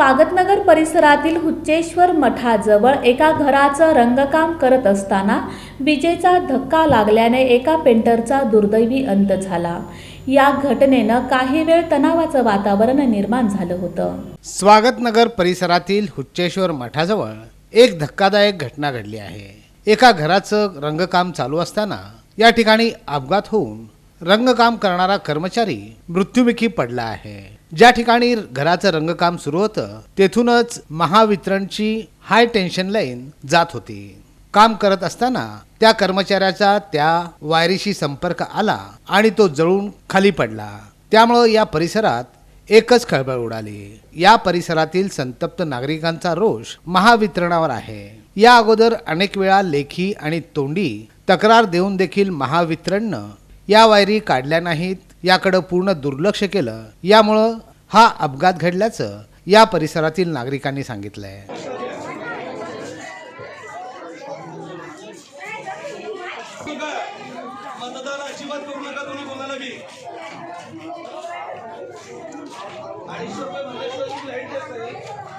स्वागतनगर परिसरातील हुच्चेश्वर मठाजवळ एका घराचं रंगकाम करत असताना विजेचा धक्का लागल्याने एका पेंटरचा दुर्दैवी अंत झाला. या घटनेनं काही वेळ तणावाचं वातावरण निर्माण झालं होतं. स्वागतनगर परिसरातील हुच्चेश्वर मठाजवळ एक धक्कादायक घटना घडली आहे. एका घराचं रंगकाम चालू असताना या ठिकाणी अपघात होऊन रंगकाम करणारा कर्मचारी मृत्युमुखी पडला आहे. ज्या ठिकाणी घराचं रंगकाम सुरू होतं तेथूनच महावितरणची हाय टेन्शन लाईन जात होती. काम करत असताना त्या कर्मचाऱ्याचा त्या वायरीशी संपर्क आला आणि तो जळून खाली पडला. त्यामुळं या परिसरात एकच खळबळ उडाली. या परिसरातील संतप्त नागरिकांचा रोष महावितरणावर आहे. या अगोदर अनेक वेळा लेखी आणि तोंडी तक्रार देऊन देखील महावितरणनं या वायरी काढल्या नाहीत याकडं पूर्ण दुर्लक्ष केलं. यामुळं हा अपघात घडल्याचं या परिसरातील नागरिकांनी सांगितलंय. मतदान अजिबात करू नका तुम्ही कोणाला बी. अडीचशे रुपये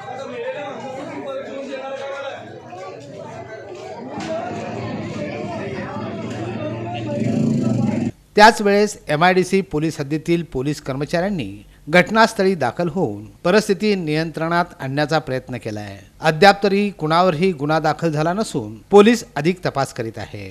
त्याच वेळेस M I D C police हद्दीतील पोलीस कर्मचाऱ्यांनी घटनास्थळी दाखल होऊन परिस्थिती नियंत्रणात आणण्याचा प्रयत्न केला आहे अद्याप तरी कुणावरही गुन्हा दाखल झाला नसून पोलीस अधिक तपास करीत आहेत.